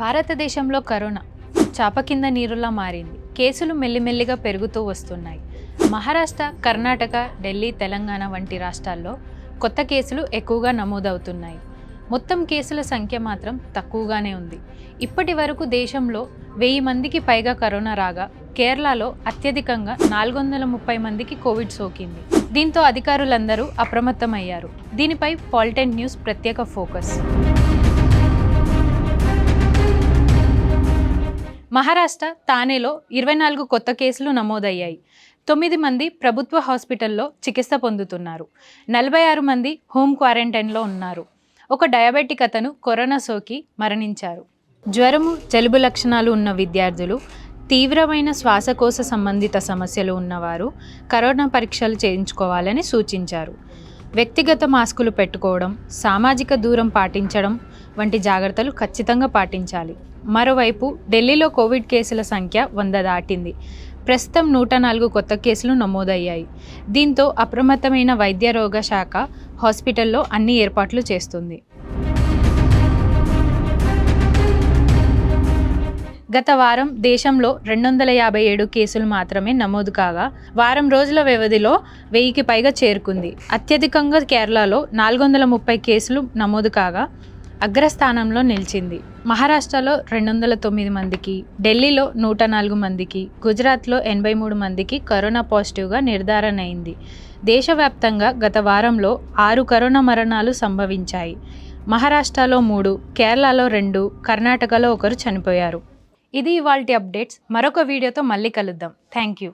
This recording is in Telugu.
భారతదేశంలో కరోనా చాప కింద నీరులా మారింది. కేసులు మెల్లిమెల్లిగా పెరుగుతూ వస్తున్నాయి. మహారాష్ట్ర కర్ణాటక ఢిల్లీ తెలంగాణ వంటి రాష్ట్రాల్లో కొత్త కేసులు ఎక్కువగా నమోదవుతున్నాయి. మొత్తం కేసుల సంఖ్య మాత్రం తక్కువగానే ఉంది. ఇప్పటి వరకు దేశంలో వెయ్యి మందికి పైగా కరోనా రాగా కేరళలో అత్యధికంగా నాలుగు వందల ముప్పై మందికి కోవిడ్ సోకింది. దీంతో అధికారులందరూ అప్రమత్తమయ్యారు. దీనిపై పాలిటెంట్ న్యూస్ ప్రత్యేక ఫోకస్. మహారాష్ట్ర తానేలో ఇరవై నాలుగు కొత్త కేసులు నమోదయ్యాయి. తొమ్మిది మంది ప్రభుత్వ హాస్పిటల్లో చికిత్స పొందుతున్నారు. నలభై ఆరు మంది హోమ్ క్వారంటైన్లో ఉన్నారు. ఒక డయాబెటిక్ అతను కరోనా సోకి మరణించారు. జ్వరము జలుబు లక్షణాలు ఉన్న విద్యార్థులు తీవ్రమైన శ్వాసకోశ సంబంధిత సమస్యలు ఉన్నవారు కరోనా పరీక్షలు చేయించుకోవాలని సూచించారు. వ్యక్తిగత మాస్కులు పెట్టుకోవడం సామాజిక దూరం పాటించడం వంటి జాగ్రత్తలు ఖచ్చితంగా పాటించాలి. మరోవైపు ఢిల్లీలో కోవిడ్ కేసుల సంఖ్య వంద దాటింది. ప్రస్తుతం నూట నాలుగు కొత్త కేసులు నమోదయ్యాయి. దీంతో అప్రమత్తమైన వైద్య రోగ శాఖ హాస్పిటల్లో అన్ని ఏర్పాట్లు చేస్తుంది. గత వారం దేశంలో రెండు వందల యాభై ఏడు కేసులు మాత్రమే నమోదు కాగా వారం రోజుల వ్యవధిలో వెయ్యికి పైగా చేరుకుంది. అత్యధికంగా కేరళలో నాలుగు వందల ముప్పై కేసులు నమోదు కాగా అగ్రస్థానంలో నిలిచింది. మహారాష్ట్రలో రెండు వందల తొమ్మిది మందికి ఢిల్లీలో నూట నాలుగు మందికి గుజరాత్లో ఎనభై మూడు మందికి కరోనా పాజిటివ్గా నిర్ధారణ అయింది దేశవ్యాప్తంగా గత వారంలో ఆరు కరోనా మరణాలు సంభవించాయి. మహారాష్ట్రలో మూడు కేరళలో రెండు కర్ణాటకలో ఒకరు చనిపోయారు. ఇది ఇవాల్టి అప్డేట్స్. మరొక వీడియోతో మళ్ళీ కలుద్దాం. Thank you.